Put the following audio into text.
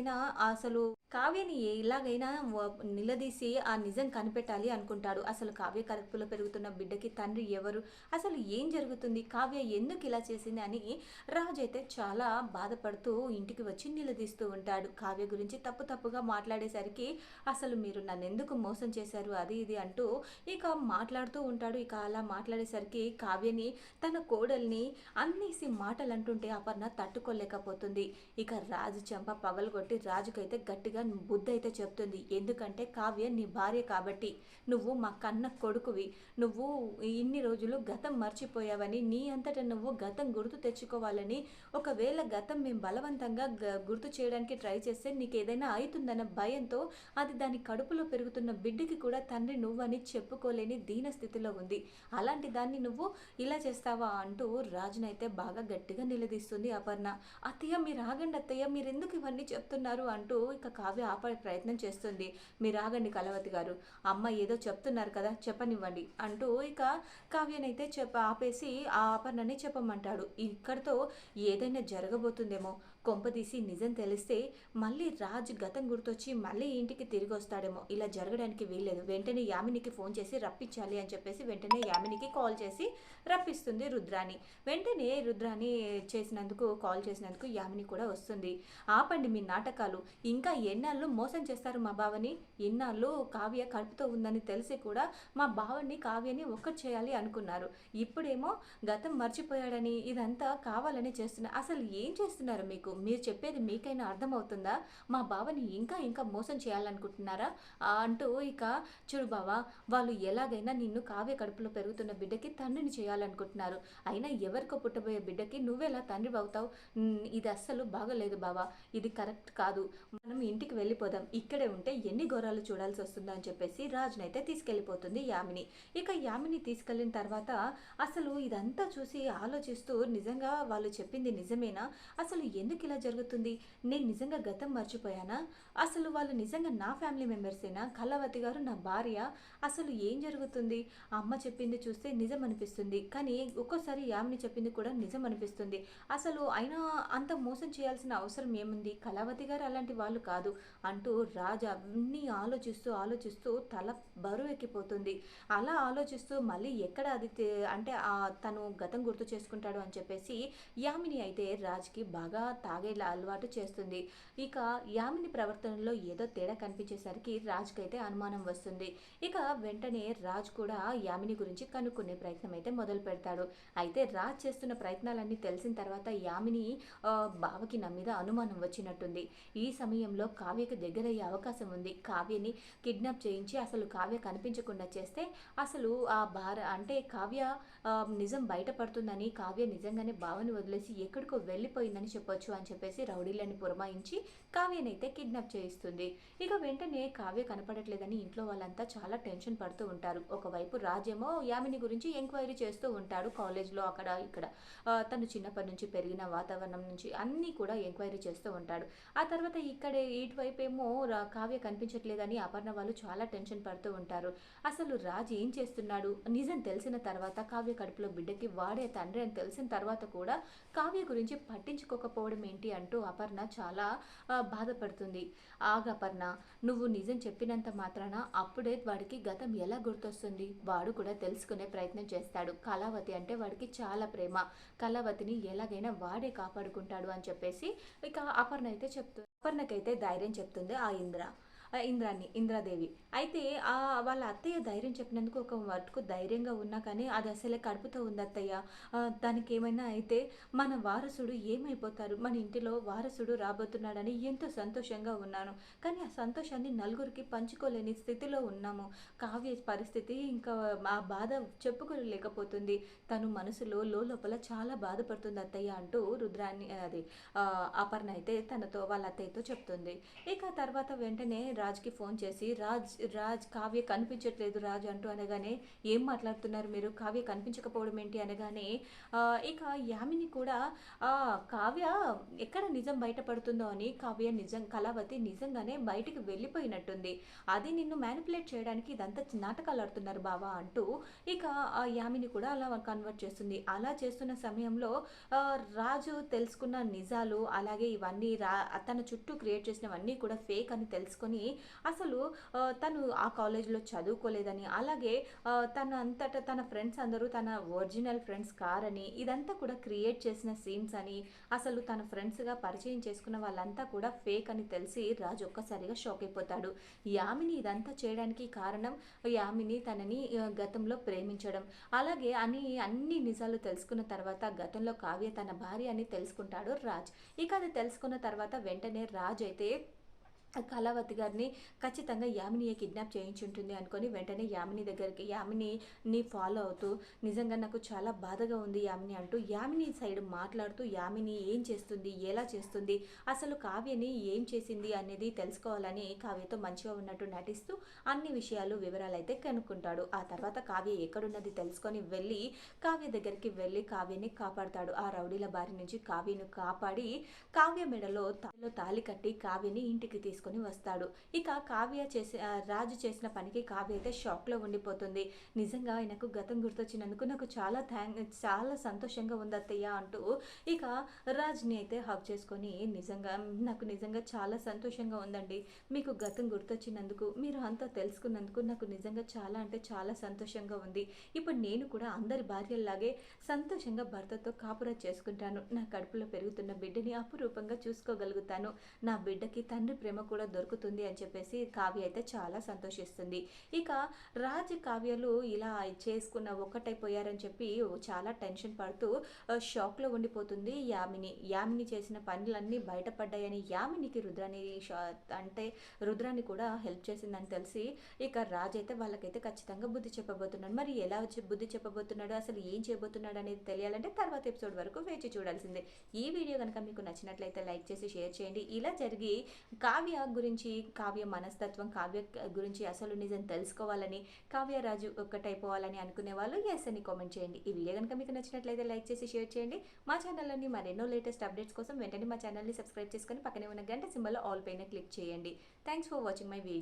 ఎలాగైనా అసలు కావ్యని ఎలాగైనా నిలదీసి ఆ నిజం కనిపెట్టాలి అనుకుంటాడు. అసలు కావ్య కడుపులో పెరుగుతున్న బిడ్డకి తండ్రి ఎవరు? అసలు ఏం జరుగుతుంది? కావ్య ఎందుకు ఇలా చేసింది అని రాజు అయితే చాలా బాధపడుతూ ఇంటికి వచ్చి నిలదీస్తూ ఉంటాడు. కావ్య గురించి తప్పు తప్పుగా మాట్లాడేసరికి అసలు మీరు నన్ను ఎందుకు మోసం చేశారు? అది ఇది అంటూ ఇక మాట్లాడుతూ ఉంటాడు. ఇక అలా మాట్లాడేసరికి కావ్యని తన కోడల్ని అన్నేసి మాటలు అంటుంటే అపర్ణ తట్టుకోలేకపోతుంది. ఇక రాజు చెంప పగలగొట్టి రాజుకైతే గట్టిగా బుద్ధి అయితే చెప్తుంది. ఎందుకంటే కావ్య నీ భార్య కాబట్టి నువ్వు మా కన్న కొడుకువి. నువ్వు ఇన్ని రోజులు గతం మర్చిపోయావని నీ అంతటా నువ్వు గతం గుర్తు తెచ్చుకోవాలని ఒకవేళ గతం మేము బలవంతంగా గుర్తు చేయడానికి ట్రై చేస్తే నీకు ఏదైనా అవుతుందన్న భయంతో అది దాని కడుపులో పెరుగుతున్న బిడ్డకి కూడా తండ్రి నువ్వని చెప్పుకోలేని దీన స్థితిలో ఉంది. అలాంటి దాన్ని నువ్వు ఇలా చేస్తావా అంటూ రాజునైతే బాగా గట్టిగా నిలదీస్తుంది అపర్ణ. అత్తయ్య మీరు ఆగండి అత్తయ్య మీరు ఎందుకు ఇవన్నీ చెప్తున్నారు? అంటూ ఇక కావ్య ఆపే ప్రయత్నం చేస్తుంది. మీరు ఆగండి కలవతి గారు. అమ్మ ఏదో చెప్తున్నారు కదా చెప్పనివ్వండి అంటూ ఇక కావ్యనైతే చెప్ప ఆపేసి ఆ అపర్ణని చెప్పమంటాడు. ఇక్కడితో ఏదైనా జరగబోతుందేమో. కొంపదీసి నిజం తెలిస్తే మళ్ళీ రాజు గతం గుర్తొచ్చి మళ్ళీ ఇంటికి తిరిగి వస్తాడేమో. ఇలా జరగడానికి వీల్లేదు. వెంటనే యామినికి ఫోన్ చేసి రప్పించాలి అని చెప్పేసి వెంటనే యామినికి కాల్ చేసి రప్పిస్తుంది రుద్రాని వెంటనే రుద్రాని చేసినందుకు కాల్ చేసినందుకు యామిని కూడా వస్తుంది. ఆపండి మీ నాటకాలు. ఇంకా ఎన్నాళ్ళు మోసం చేస్తారు మా బావని? ఎన్నాళ్ళు కావ్య కడుపుతో ఉందని తెలిసి కూడా మా బావని కావ్యని ఒక్కటి చేయాలి అనుకున్నారు. ఇప్పుడేమో గతం మర్చిపోయాడని ఇదంతా కావాలని చేస్తున్నారు అసలు ఏం చేస్తున్నారు మీకు? మీరు చెప్పేది మీకైనా అర్థమవుతుందా? మా బావని ఇంకా ఇంకా మోసం చేయాలనుకుంటున్నారా? అంటూ ఇక చూడు బావా వాళ్ళు ఎలాగైనా నిన్ను కావ్య కడుపులో పెరుగుతున్న బిడ్డకి తండ్రిని చేయాలనుకుంటున్నారు. అయినా ఎవరికో పుట్టబోయే బిడ్డకి నువ్వెలా తండ్రి అవుతావు? ఇది అస్సలు బాగోలేదు బావా. ఇది కరెక్ట్ కాదు. మనం ఇంటికి వెళ్ళిపోదాం. ఇక్కడే ఉంటే ఎన్ని ఘోరాలు చూడాల్సి వస్తుందో అని చెప్పేసి రాజునైతే తీసుకెళ్ళిపోతుంది యామిని. ఇక యామిని తీసుకెళ్ళిన తర్వాత అసలు ఇదంతా చూసి ఆలోచిస్తూ నిజంగా వాళ్ళు చెప్పింది నిజమేనా? అసలు ఎందుకు ఇలా జరుగుతుంది? నేను నిజంగా గతం మర్చిపోయానా? అసలు వాళ్ళు నిజంగా నా ఫ్యామిలీ మెంబర్సేనా? కళావతి గారు నా భార్య. అసలు ఏం జరుగుతుంది? అమ్మ చెప్పింది చూస్తే నిజం అనిపిస్తుంది. కానీ ఒక్కోసారి యామిని చెప్పింది కూడా నిజం అనిపిస్తుంది. అసలు అయినా అంత మోసం చేయాల్సిన అవసరం ఏముంది? కళావతి గారు అలాంటి వాళ్ళు కాదు అంటూ రాజు అన్నీ ఆలోచిస్తూ ఆలోచిస్తూ తల బరువు ఎక్కిపోతుంది అలా ఆలోచిస్తూ మళ్ళీ ఎక్కడ అది అంటే తను గతం గుర్తు చేసుకుంటాడు అని చెప్పేసి యామిని అయితే రాజ్కి బాగా తాగేలా అలవాటు చేస్తుంది. ఇక యామిని ప్రవర్తనలో ఏదో తేడా కనిపించేసరికి రాజ్కైతే అనుమానం వస్తుంది. ఇక వెంటనే రాజ్ కూడా యామిని గురించి కనుక్కునే ప్రయత్నం అయితే మొదలు పెడతాడు. అయితే రాజ్ చేస్తున్న ప్రయత్నాలన్నీ తెలిసిన తర్వాత యామిని బావకి నా మీద అనుమానం వచ్చినట్టుంది. ఈ సమయంలో కావ్యకి దగ్గరయ్యే అవకాశం ఉంది. కావ్యని కిడ్నాప్ చేయించి అసలు కావ్య కనిపించకుండా చేస్తే అసలు ఆ భార అంటే కావ్య నిజం బయటపడుతుందని కావ్య నిజంగానే భావని వదిలేసి ఎక్కడికో వెళ్ళిపోయిందని చెప్పొచ్చు అని చెప్పేసి రౌడీలని పురమాయించి కావ్యనైతే కిడ్నాప్ చేయిస్తుంది. ఇక వెంటనే కావ్య కనపడట్లేదని ఇంట్లో వాళ్ళంతా చాలా టెన్షన్ పడుతూ ఉంటారు. ఒకవైపు రాజేమో యామిని గురించి ఎంక్వైరీ చేస్తూ ఉంటాడు కాలేజ్లో అక్కడ ఇక్కడ. తను చిన్నప్పటి నుంచి పెరిగిన వాతావరణం నుంచి అన్నీ కూడా ఎంక్వైరీ చేస్తూ ఉంటాడు. ఆ తర్వాత ఇక్కడే ఇటువైపు ఏమో రా- కావ్య కనిపించట్లేదని అపర్ణ వాళ్ళు చాలా టెన్షన్ పడుతూ ఉంటారు. అసలు రాజ్ ఏం చేస్తున్నాడు? నిజం తెలిసిన తర్వాత కావ్య కడుపులో బిడ్డకి వాడే తండ్రి అని తెలిసిన తర్వాత కూడా కావ్య గురించి పట్టించుకోకపోవడం ఏంటి అంటూ అపర్ణ చాలా బాధపడుతుంది. ఆగ అపర్ణ నువ్వు నిజం చెప్పినంత మాత్రాన అప్పుడే వాడికి గతం ఎలా గుర్తొస్తుంది? వాడు కూడా తెలుసుకునే ప్రయత్నం చేస్తాడు. కళావతి అంటే వాడికి చాలా ప్రేమ. కళావతిని ఎలాగైనా వాడే కాపాడుకుంటాడు అని చెప్పేసి ఇక అపర్ణ అయితే చెప్తుంది అపర్ణకైతే ధైర్యం చెప్తుంది ఆ ఇంద్ర. ఇంద్రాన్ని ఇంద్రాదేవి. అయితే ఆ వాళ్ళ అత్తయ్య ధైర్యం చెప్పినందుకు ఒక మటుకు ధైర్యంగా ఉన్నా కానీ అది అసలే కడుపుతో ఉంది అత్తయ్య దానికి ఏమైనా అయితే మన వారసుడు ఏమైపోతారు? మన ఇంటిలో వారసుడు రాబోతున్నాడని ఎంతో సంతోషంగా ఉన్నాను. కానీ ఆ సంతోషాన్ని నలుగురికి పంచుకోలేని స్థితిలో ఉన్నాము. కావ్య పరిస్థితి ఇంకా ఆ బాధ చెప్పుకోలేకపోతుంది. తను మనసులో లోపల చాలా బాధపడుతుంది అత్తయ్య అంటూ రుద్రాన్ని అది అపర్ణ అయితే తనతో వాళ్ళ అత్తయ్యతో చెప్తుంది. ఇక తర్వాత వెంటనే రాజ్కి ఫోన్ చేసి రాజ్ రాజ్ కావ్య కనిపించట్లేదు రాజ్ అంటూ అనగానే ఏం మాట్లాడుతున్నారు మీరు? కావ్య కనిపించకపోవడం ఏంటి? అనగానే ఇక యామిని కూడా ఆ, కావ్య ఎక్కడ నిజం బయటపడుతుందో అని కావ్య నిజం కళావతి నిజంగానే బయటికి వెళ్ళిపోయినట్టుంది. అది నిన్ను మ్యానిపులేట్ చేయడానికి ఇదంతా నాటకాలు ఆడుతున్నారు బావా అంటూ ఇక ఆ యామిని కూడా అలా కన్వర్ట్ చేస్తుంది. అలా చేస్తున్న సమయంలో రాజు తెలుసుకున్న నిజాలు అలాగే ఇవన్నీ రా తన చుట్టూ క్రియేట్ చేసినవన్నీ కూడా ఫేక్ అని తెలుసుకొని అసలు తను ఆ కాలేజ్లో చదువుకోలేదని అలాగే తన అంతటా తన ఫ్రెండ్స్ అందరూ తన ఒరిజినల్ ఫ్రెండ్స్ కారని ఇదంతా కూడా క్రియేట్ చేసిన సీన్స్ అని అసలు తన ఫ్రెండ్స్గా పరిచయం చేసుకున్న వాళ్ళంతా కూడా ఫేక్ అని తెలిసి రాజు ఒక్కసారిగా షాక్ అయిపోతాడు. యామిని ఇదంతా చేయడానికి కారణం యామిని తనని గతంలో ప్రేమించడం. అలాగే అని అన్ని నిజాలు తెలుసుకున్న తర్వాత గతంలో కావ్య తన భార్య అని తెలుసుకుంటాడు రాజ్. ఇక అది తెలుసుకున్న తర్వాత వెంటనే రాజ్ అయితే కళావతి గారిని ఖచ్చితంగా యామినియే కిడ్నాప్ చేయించుంటుంది అనుకొని వెంటనే యామిని దగ్గరికి యామినిని ఫాలో అవుతూ నిజంగా నాకు చాలా బాధగా ఉంది యామిని అంటూ యామిని సైడ్ మాట్లాడుతూ యామిని ఏం చేస్తుంది ఎలా చేస్తుంది అసలు కావ్యని ఏం చేసింది అనేది తెలుసుకోవాలని కావ్యతో మంచిగా ఉన్నట్టు నటిస్తూ అన్ని విషయాలు వివరాలు అయితే కనుక్కుంటాడు. ఆ తర్వాత కావ్య ఎక్కడున్నది తెలుసుకొని వెళ్ళి కావ్య దగ్గరికి వెళ్ళి కావ్యని కాపాడుతాడు. ఆ రౌడీల బారి నుంచి కావ్యను కాపాడి కావ్య మెడలో తాళిలో తాళి కట్టి కావ్యని ఇంటికి తీసుకుని వస్తాడు. ఇక కావ్య చేసే రాజు చేసిన పనికి కావ్య అయితే షాక్లో ఉండిపోతుంది. నిజంగా ఆయనకు గతం గుర్తొచ్చినందుకు నాకు చాలా థ్యాంక్ చాలా సంతోషంగా ఉంది అత్తయ్య అంటూ ఇక రాజ్ని అయితే హక్ చేసుకొని నిజంగా నాకు నిజంగా చాలా సంతోషంగా ఉందండి. మీకు గతం గుర్తొచ్చినందుకు మీరు అంతా తెలుసుకున్నందుకు నాకు నిజంగా చాలా అంటే చాలా సంతోషంగా ఉంది. ఇప్పుడు నేను కూడా అందరి భార్యల్లాగే సంతోషంగా భర్తతో కాపురం చేసుకుంటాను. నా కడుపులో పెరుగుతున్న బిడ్డని అపురూపంగా చూసుకోగలుగుతాను. నా బిడ్డకి తండ్రి ప్రేమ కూడా దొరుకుతుంది అని చెప్పేసి కావ్య అయితే చాలా సంతోషిస్తుంది. ఇక రాజ్ కావ్యలు ఇలా చేసుకున్న ఒక్కటైపోయారని చెప్పి చాలా టెన్షన్ పడుతూ షాక్లో ఉండిపోతుంది యామిని. యామిని చేసిన పనులన్నీ బయటపడ్డాయని యామినికి రుద్రాని షా- అంటే రుద్రాని కూడా హెల్ప్ చేసిందని తెలిసి ఇక రాజ్ అయితే వాళ్ళకైతే ఖచ్చితంగా బుద్ధి చెప్పబోతున్నాడు. మరి ఎలా వచ్చి బుద్ధి చెప్పబోతున్నాడు? అసలు ఏం చేయబోతున్నాడు అనేది తెలియాలంటే తర్వాత ఎపిసోడ్ వరకు వేచి చూడాల్సిందే. ఈ వీడియో కనుక మీకు నచ్చినట్లయితే లైక్ చేసి షేర్ చేయండి. ఇలా జరిగి కావ్య గురించి కావ్య మనస్తత్వం కావ్య గురించి అసలు నిజం తెలుసుకోవాలని కావ్యరాజు ఒక్కటైపోవాలని అనుకునే వాళ్ళు ఎస్ అని కామెంట్ చేయండి. ఈ వీడియో కనుక మీకు నచ్చినట్లయితే లైక్ చేసి షేర్ చేయండి. మా ఛానల్లోని మరెన్నో లేటెస్ట్ అప్డేట్స్ కోసం వెంటనే మా ఛానల్ని సబ్స్క్రైబ్ చేసుకొని పక్కనే ఉన్న గంట సింబల్ ఆల్ పైన క్లిక్ చేయండి. Thanks for watching my video